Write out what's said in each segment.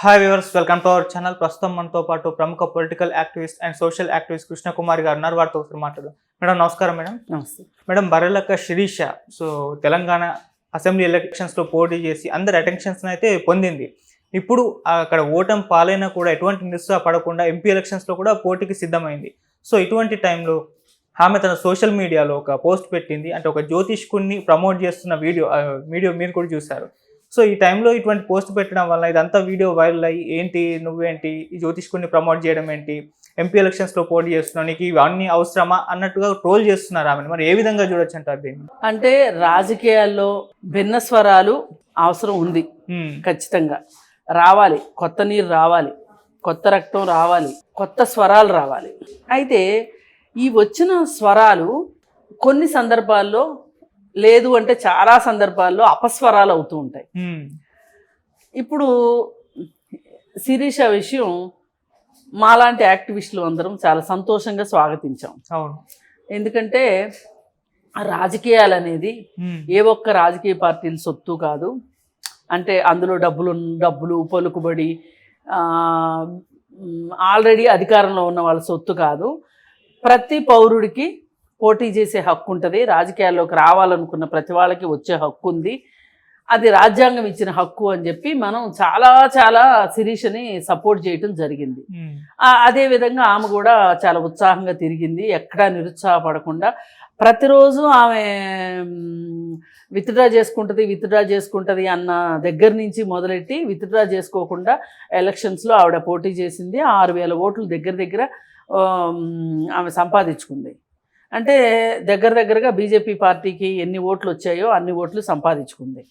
Hi viewers welcome to our channel ప్రస్తుతం మనతో పాటు ప్రముఖ political activist and social activist Krishnakumari garu ఉన్నారు. వారితో ఒకసారి మాట్లాడు మేడం నమస్కారం మేడం. నమస్తే. Madam Barrelakka Sirisha so Telangana assembly ఎలక్షన్స్లో పోటీ చేసి అందరి అటెన్షన్స్ అయితే పొందింది. ఇప్పుడు అక్కడ ఓటం పాలైనా కూడా ఎటువంటి నిరుత్సాహపడకుండా ఎంపీ ఎలక్షన్స్లో కూడా పోటీకి సిద్ధమైంది. సో ఇటువంటి టైంలో ఆమె తన సోషల్ మీడియాలో ఒక పోస్ట్ పెట్టింది. అంటే ఒక జ్యోతిష్కుడిని ప్రమోట్ చేస్తున్న వీడియో వీడియో మీరు కూడా చూశారు. సో ఈ టైంలో ఇటువంటి పోస్ట్ పెట్టడం వల్ల ఇదంతా వీడియో వైరల్ అయ్యి ఏంటి నువ్వేంటి ఈ జ్యోతిష్కుడిని ప్రమోట్ చేయడం ఏంటి ఎంపీ ఎలక్షన్స్లో పోటీ చేస్తున్నావు నీకు ఇవన్నీ అవసరమా అన్నట్టుగా ట్రోల్ చేస్తున్నారు ఆమెను. మరి ఏ విధంగా చూడొచ్చు అంటారు దీన్ని? అంటే రాజకీయాల్లో భిన్న స్వరాలు అవసరం ఉంది. ఖచ్చితంగా. రావాలి. కొత్త నీరు రావాలి. కొత్త రక్తం రావాలి. కొత్త స్వరాలు రావాలి. అయితే ఈ వచ్చిన స్వరాలు కొన్ని సందర్భాల్లో లేదు అంటే చాలా సందర్భాల్లో అపస్వరాలు అవుతూ ఉంటాయి. ఇప్పుడు శిరీష విషయం మాలాంటి యాక్టివిస్టులు అందరం చాలా సంతోషంగా స్వాగతించాం. ఎందుకంటే రాజకీయాలు అనేది ఏ ఒక్క రాజకీయ పార్టీల సొత్తు కాదు. అంటే అందులో డబ్బులు డబ్బులు పలుకుబడి ఆల్రెడీ అధికారంలో ఉన్న వాళ్ళ సొత్తు కాదు. ప్రతి పౌరుడికి పోటీ చేసే హక్కు ఉంటుంది. రాజకీయాల్లోకి రావాలనుకున్న ప్రతి వాళ్ళకి వచ్చే హక్కు ఉంది. అది రాజ్యాంగం ఇచ్చిన హక్కు అని చెప్పి మనం చాలా చాలా శిరీషని సపోర్ట్ చేయటం జరిగింది. అదే విధంగా ఆమె కూడా చాలా ఉత్సాహంగా తిరిగింది. ఎక్కడా నిరుత్సాహపడకుండా ప్రతిరోజు ఆమె విత్డ్రా చేసుకుంటుంది విత్డ్రా చేసుకుంటుంది అన్న దగ్గర నుంచి మొదలెట్టి విత్డ్రా చేసుకోకుండా ఎలక్షన్స్లో ఆవిడ పోటీ చేసింది. ఆరు వేల ఓట్లు దగ్గర దగ్గర ఆమె సంపాదించుకుంది. అంటే దగ్గర దగ్గరగా బీజేపీ పార్టీకి ఎన్ని ఓట్లు వచ్చాయో అన్ని ఓట్లు సంపాదించుకుంది.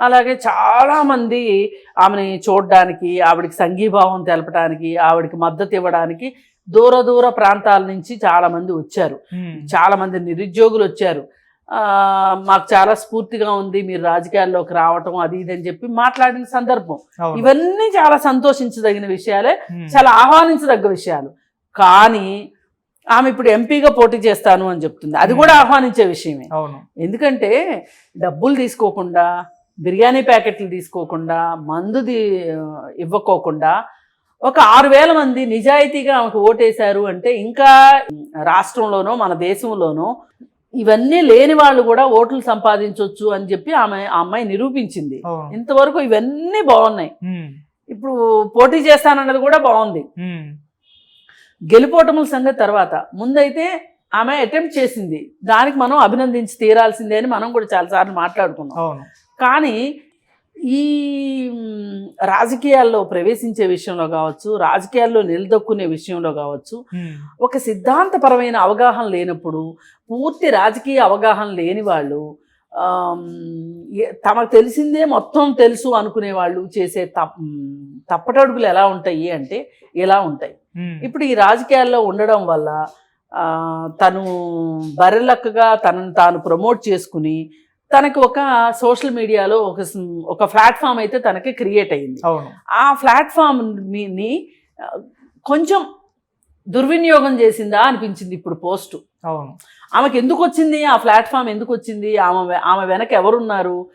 అలాగే చాలామంది ఆమెని చూడడానికి ఆవిడకి సంఘీభావం తెలపడానికి ఆవిడకి మద్దతు ఇవ్వడానికి దూర దూర ప్రాంతాల నుంచి చాలామంది వచ్చారు. చాలామంది నిరుద్యోగులు వచ్చారు. ఆ, మాకు చాలా స్ఫూర్తిగా ఉంది మీరు రాజకీయాల్లోకి రావటం అది ఇది అని చెప్పి మాట్లాడిన సందర్భం. ఇవన్నీ చాలా సంతోషించదగిన విషయాలే చాలా ఆహ్వానించదగ్గ విషయాలు. కానీ ఆమె ఇప్పుడు ఎంపీగా పోటీ చేస్తాను అని చెప్తుంది. అది కూడా ఆహ్వానించే విషయమే. అవును. ఎందుకంటే డబ్బులు తీసుకోకుండా బిర్యానీ ప్యాకెట్లు తీసుకోకుండా మందు తీ- ఇవ్వకోకుండా ఒక ఆరు వేల మంది నిజాయితీగా ఆమెకు ఓటేశారు అంటే ఇంకా రాష్ట్రంలోనో మన దేశంలోనో ఇవన్నీ లేని వాళ్ళు కూడా ఓట్లు సంపాదించవచ్చు అని చెప్పి ఆమె ఆ అమ్మాయి నిరూపించింది. ఇంతవరకు ఇవన్నీ బాగున్నాయి. ఇప్పుడు పోటీ చేస్తానన్నది కూడా బాగుంది. గెలుపోటముల సంగతి తర్వాత ముందైతే ఆమె అటెంప్ట్ చేసింది. దానికి మనం అభినందించి తీరాల్సిందే అని మనం కూడా చాలాసార్లు మాట్లాడుకున్నాం. కానీ ఈ రాజకీయాల్లో ప్రవేశించే విషయంలో కావచ్చు రాజకీయాల్లో నిలదొక్కునే విషయంలో కావచ్చు ఒక సిద్ధాంతపరమైన అవగాహన లేనప్పుడు పూర్తి రాజకీయ అవగాహన లేని వాళ్ళు తమకు తెలిసిందే మొత్తం తెలుసు అనుకునే వాళ్ళు చేసే తప్పటడుగులు ఎలా ఉంటాయి అంటే ఎలా ఉంటాయి? ఇప్పుడు ఈ రాజకీయాల్లో ఉండడం వల్ల తను బర్రెలక్కగా తనను తాను ప్రమోట్ చేసుకుని తనకు ఒక సోషల్ మీడియాలో ఒక ఒక ప్లాట్ఫామ్ అయితే తనకి క్రియేట్ అయింది. అవును. ఆ ప్లాట్ఫామ్ని కొంచెం దుర్వినియోగం చేసిందా అనిపించింది ఇప్పుడు పోస్టు. అవును. ఆమెకు ఎందుకు వచ్చింది? ఆ ప్లాట్ఫామ్ ఎందుకు వచ్చింది? ఆమె ఆమె వెనక ఎవరున్నారు?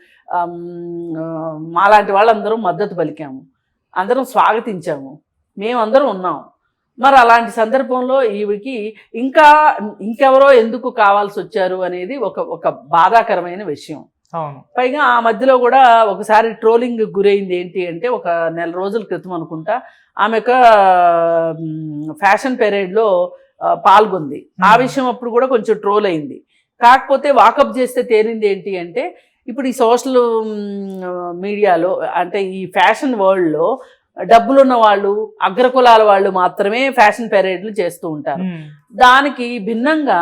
మాలాంటి వాళ్ళందరం మద్దతు పలికాము. అందరం స్వాగతించాము. మేమందరం ఉన్నాం. మరి అలాంటి సందర్భంలో ఈవిడికి ఇంకా ఇంకెవరో ఎందుకు కావాల్సి వచ్చారు అనేది ఒక ఒక బాధాకరమైన విషయం. అవును. పైగా ఆ మధ్యలో కూడా ఒకసారి ట్రోలింగ్ గురైంది ఏంటి అంటే ఒక నెల రోజుల క్రితం అనుకుంటా ఆమె ఒక ఫ్యాషన్ పెరేడ్లో పాల్గొంది. ఆ. విషయం అప్పుడు కూడా కొంచెం ట్రోల్ అయింది. కాకపోతే వాకప్ చేస్తే తేలింది ఏంటి అంటే ఇప్పుడు ఈ సోషల్ మీడియాలో అంటే ఈ ఫ్యాషన్ వరల్డ్లో డబ్బులున్న వాళ్ళు అగ్రకులాల వాళ్ళు మాత్రమే ఫ్యాషన్ పెరేడ్లు చేస్తూ ఉంటారు. దానికి భిన్నంగా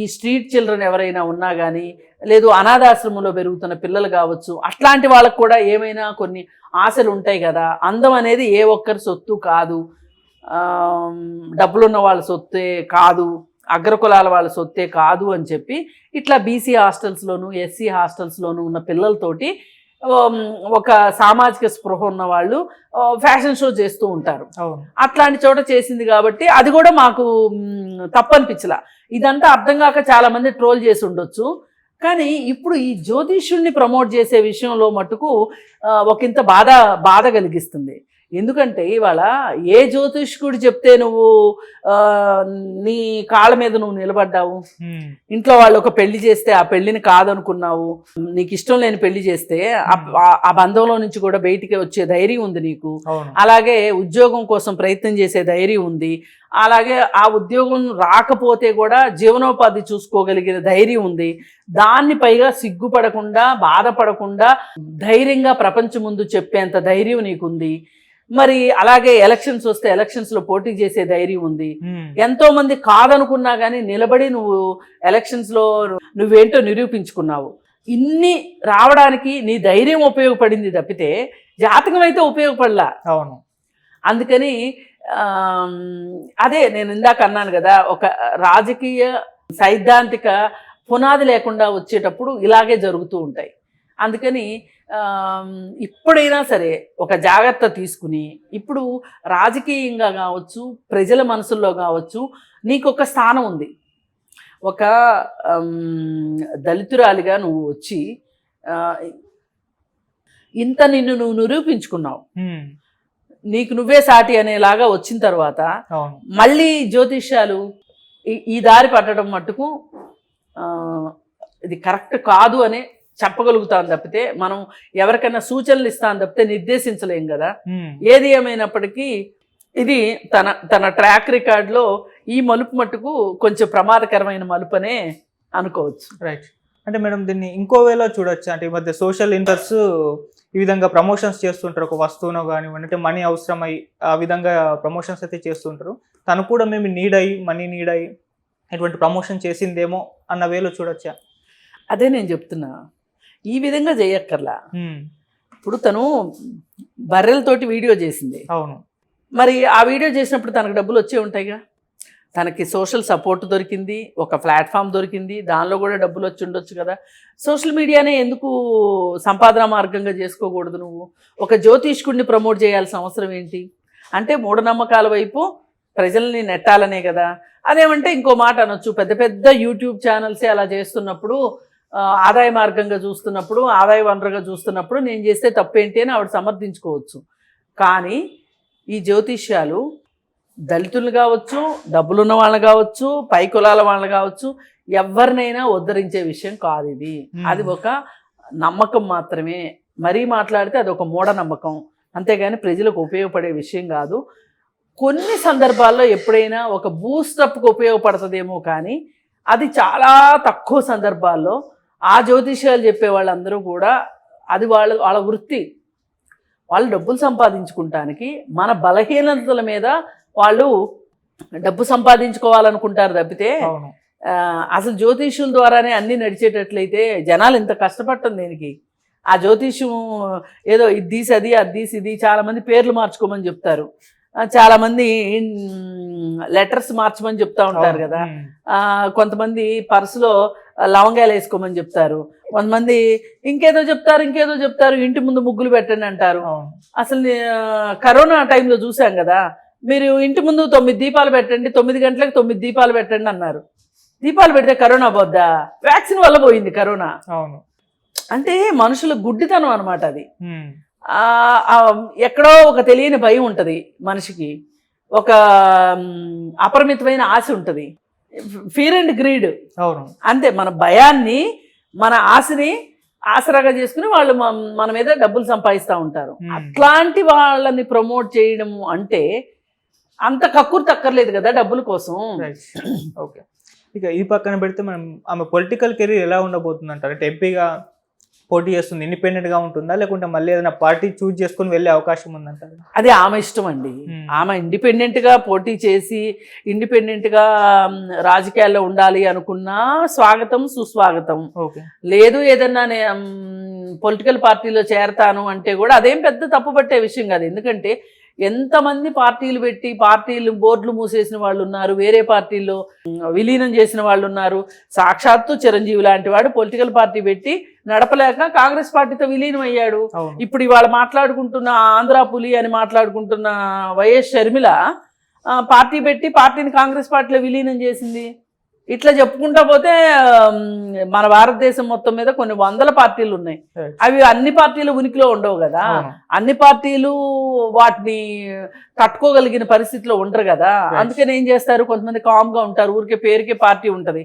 ఈ స్ట్రీట్ చిల్డ్రన్ ఎవరైనా ఉన్నా కానీ లేదు అనాథాశ్రమంలో పెరుగుతున్న పిల్లలు కావచ్చు అట్లాంటి వాళ్ళకు కూడా ఏమైనా కొన్ని ఆశలు ఉంటాయి కదా అందం అనేది ఏ ఒక్కరి సొత్తు కాదు. డబ్బులున్న వాళ్ళ సొత్తే కాదు అగ్రకులాల వాళ్ళ సొత్తే కాదు అని చెప్పి ఇట్లా బీసీ హాస్టల్స్లోను ఎస్సీ హాస్టల్స్లోను ఉన్న పిల్లలతోటి ఒక సామాజిక స్పృహ ఉన్న వాళ్ళు ఫ్యాషన్ షో చేస్తూ ఉంటారు. అట్లాంటి చోట చేసింది కాబట్టి అది కూడా మాకు తప్పనిపించలా. ఇదంతా అర్థం కాక చాలా మంది ట్రోల్ చేసి ఉండొచ్చు. కానీ ఇప్పుడు ఈ జ్యోతిష్యుల్ని ప్రమోట్ చేసే విషయంలో మటుకు ఒకంత బాధ బాధ కలిగిస్తుంది. ఎందుకంటే ఇవాళ ఏ జ్యోతిష్కుడు చెప్తే నువ్వు నీ కాళ్ళ మీద నువ్వు నిలబడ్డావు? ఇంట్లో వాళ్ళు ఒక పెళ్ళి చేస్తే ఆ పెళ్ళిని కాదనుకున్నావు. నీకు ఇష్టం లేని పెళ్ళి చేస్తే ఆ- బంధంలో నుంచి కూడా బయటికి వచ్చే ధైర్యం ఉంది నీకు. అలాగే ఉద్యోగం కోసం ప్రయత్నం చేసే ధైర్యం ఉంది. అలాగే ఆ ఉద్యోగం రాకపోతే కూడా జీవనోపాధి చూసుకోగలిగిన ధైర్యం ఉంది. దాన్ని పైగా సిగ్గుపడకుండా బాధపడకుండా ధైర్యంగా ప్రపంచం ముందు చెప్పేంత ధైర్యం నీకుంది. మరి అలాగే ఎలక్షన్స్ వస్తే ఎలక్షన్స్లో పోటీ చేసే ధైర్యం ఉంది. ఎంతో మంది కాదనుకున్నా కానీ నిలబడి నువ్వు ఎలక్షన్స్లో నువ్వేంటో నిరూపించుకున్నావు. ఇన్ని రావడానికి నీ ధైర్యం ఉపయోగపడింది తప్పితే జాతకం అయితే ఉపయోగపడలా. అవును. అందుకని అదే నేను ఇందాక అన్నాను కదా ఒక రాజకీయ సైద్ధాంతిక పునాది లేకుండా వచ్చేటప్పుడు ఇలాగే జరుగుతూ ఉంటాయి. అందుకని ఇప్పుడైనా సరే ఒక జాగ్రత్త తీసుకుని ఇప్పుడు రాజకీయంగా కావచ్చు ప్రజల మనసుల్లో కావచ్చు నీకు ఒక స్థానం ఉంది. ఒక దళితురాలిగా నువ్వు వచ్చి ఇంత నిన్ను నువ్వు నిరూపించుకున్నావు. నీకు నువ్వే సాటి అనేలాగా వచ్చిన తర్వాత మళ్ళీ జ్యోతిష్యాలు ఈ- ఈ దారి పట్టడం మట్టుకు ఇది కరెక్ట్ కాదు అని చెప్పగలుగుతాం తప్పితే మనం ఎవరికైనా సూచనలు ఇస్తాం తప్పితే నిర్దేశించలేం కదా. ఏది ఏమైనప్పటికీ ఇది తన తన ట్రాక్ రికార్డులో ఈ మలుపు మట్టుకు కొంచెం ప్రమాదకరమైన మలుపు అనే అనుకోవచ్చు. రైట్ అంటే మేడం దీన్ని ఇంకో వేలో చూడొచ్చు? అంటే ఈ మధ్య సోషల్ ఇంటర్స్ ఈ విధంగా ప్రమోషన్స్ చేస్తుంటారు. ఒక వస్తువునో కానివ్వండి అంటే మనీ అవసరమై ఆ విధంగా ప్రమోషన్స్ అయితే చేస్తుంటారు. తను కూడా మేము నీడ్ అయ్యి మనీ నీడ్ అయ్యి ఇటువంటి ప్రమోషన్ చేసిందేమో అన్న వేలో చూడొచ్చా? అదే నేను చెప్తున్నా. ఈ విధంగా చేయక్కర్లా ఇప్పుడు తను బర్రెలతోటి వీడియో చేసింది. అవును. మరి ఆ వీడియో చేసినప్పుడు తనకు డబ్బులు వచ్చే ఉంటాయిగా? తనకి సోషల్ సపోర్ట్ దొరికింది ఒక ప్లాట్ఫామ్ దొరికింది దానిలో కూడా డబ్బులు వచ్చి ఉండొచ్చు కదా? సోషల్ మీడియానే ఎందుకు సంపాదన మార్గంగా చేసుకోకూడదు నువ్వు? ఒక జ్యోతిష్కుడిని ప్రమోట్ చేయాల్సిన అవసరం ఏంటి? అంటే మూఢనమ్మకాల వైపు ప్రజల్ని నెట్టాలనే కదా? అదేమంటే ఇంకో మాట అనొచ్చు. పెద్ద పెద్ద యూట్యూబ్ ఛానల్సే అలా చేస్తున్నప్పుడు ఆదాయ మార్గంగా చూస్తున్నప్పుడు ఆదాయ వనరుగా చూస్తున్నప్పుడు నేను చేస్తే తప్పేంటి అని ఆవిడ సమర్థించుకోవచ్చు. కానీ ఈ జ్యోతిష్యాలు దళితులు కావచ్చు డబ్బులున్న వాళ్ళు కావచ్చు పై కులాల వాళ్ళు కావచ్చు ఎవరినైనా ఉద్ధరించే విషయం కాదు ఇది. అది ఒక నమ్మకం మాత్రమే. మరీ మాట్లాడితే అది ఒక మూఢనమ్మకం అంతేగాని ప్రజలకు ఉపయోగపడే విషయం కాదు. కొన్ని సందర్భాల్లో ఎప్పుడైనా ఒక బూస్టప్కి ఉపయోగపడుతుందేమో కానీ అది చాలా తక్కువ సందర్భాల్లో ఆ జ్యోతిష్యాలు చెప్పే వాళ్ళందరూ కూడా అది వాళ్ళ వాళ్ళ వృత్తి. వాళ్ళు డబ్బులు సంపాదించుకుంటానికి మన బలహీనతల మీద వాళ్ళు డబ్బు సంపాదించుకోవాలనుకుంటారు తప్పితే అసలు జ్యోతిష్యుల ద్వారానే అన్నీ నడిచేటట్లయితే జనాలు ఇంత కష్టపడటం దేనికి? ఆ జ్యోతిష్యం ఏదో ఇది తీసి అది అది తీసి ఇది చాలామంది పేర్లు మార్చుకోమని చెప్తారు. చాలామంది లెటర్స్ మార్చమని చెప్తా ఉంటారు కదా. కొంతమంది పర్సులో లవంగాలు వేసుకోమని చెప్తారు. కొంతమంది ఇంకేదో చెప్తారు ఇంకేదో చెప్తారు ఇంటి ముందు ముగ్గులు పెట్టండి అంటారు. అసలు కరోనా టైంలో చూసాం కదా మీరు ఇంటి ముందు తొమ్మిది దీపాలు పెట్టండి తొమ్మిది గంటలకు తొమ్మిది దీపాలు పెట్టండి అన్నారు. దీపాలు పెడితే కరోనా పోద్దా? వ్యాక్సిన్ వల్ల పోయింది కరోనా. అవును. అంటే మనుషుల గుడ్డితనం అనమాట అది. ఎక్కడో ఒక తెలియని భయం ఉంటుంది మనిషికి. ఒక అపరిమితమైన ఆశ ఉంటుంది. ఫీర్ అండ్ గ్రీడ్ అవును. అంతే మన భయాన్ని మన ఆశని ఆసరాగా చేసుకుని వాళ్ళు మన- మీద డబ్బులు సంపాదిస్తూ ఉంటారు. అట్లాంటి వాళ్ళని ప్రమోట్ చేయడం అంటే అంత కక్కుర్తి అక్కర్లేదు కదా డబ్బుల కోసం. ఓకే ఇక ఈ పక్కన పెడితే మనం ఆమె పొలిటికల్ కెరీర్ ఎలా ఉండబోతుంది అంటారు అంటే ఎంపీగా పోటీ చేస్తుంది ఇండిపెండెంట్గా ఉంటుందా? లేకుంటే మళ్ళీ ఏదైనా పార్టీ చూజ్ చేసుకొని వెళ్ళే అవకాశం ఉందంటారు? అది ఆమె ఇష్టం అండి Hmm. ఆమె ఇండిపెండెంట్గా పోటీ చేసి ఇండిపెండెంట్గా రాజకీయాల్లో ఉండాలి అనుకున్నా స్వాగతం సుస్వాగతం. ఓకే. లేదు ఏదన్నా పొలిటికల్ పార్టీలో చేరతాను అంటే కూడా అదేం పెద్ద తప్పు పట్టే విషయం కాదు. ఎందుకంటే ఎంతమంది పార్టీలు పెట్టి పార్టీలు బోర్డులు మూసేసిన వాళ్ళు ఉన్నారు వేరే పార్టీల్లో విలీనం చేసిన వాళ్ళు ఉన్నారు సాక్షాత్తు చిరంజీవి లాంటి వాడు పొలిటికల్ పార్టీ పెట్టి నడపలేక కాంగ్రెస్ పార్టీతో విలీనం అయ్యాడు. ఇప్పుడు ఇవాళ మాట్లాడుకుంటున్న ఆంధ్ర పులి అని మాట్లాడుకుంటున్న వైఎస్ షర్మిల పార్టీ పెట్టి పార్టీని కాంగ్రెస్ పార్టీలో విలీనం చేసింది. ఇట్లా చెప్పుకుంటా పోతే మన భారతదేశం మొత్తం మీద కొన్ని వందల పార్టీలు ఉన్నాయి. అవి అన్ని పార్టీలు ఉనికిలో ఉండవు కదా. అన్ని పార్టీలు వాటిని తట్టుకోగలిగిన పరిస్థితిలో ఉండరు కదా. అందుకని ఏం చేస్తారు కొంతమంది కామ్గా ఉంటారు ఊరికే పేరుకే పార్టీ ఉంటది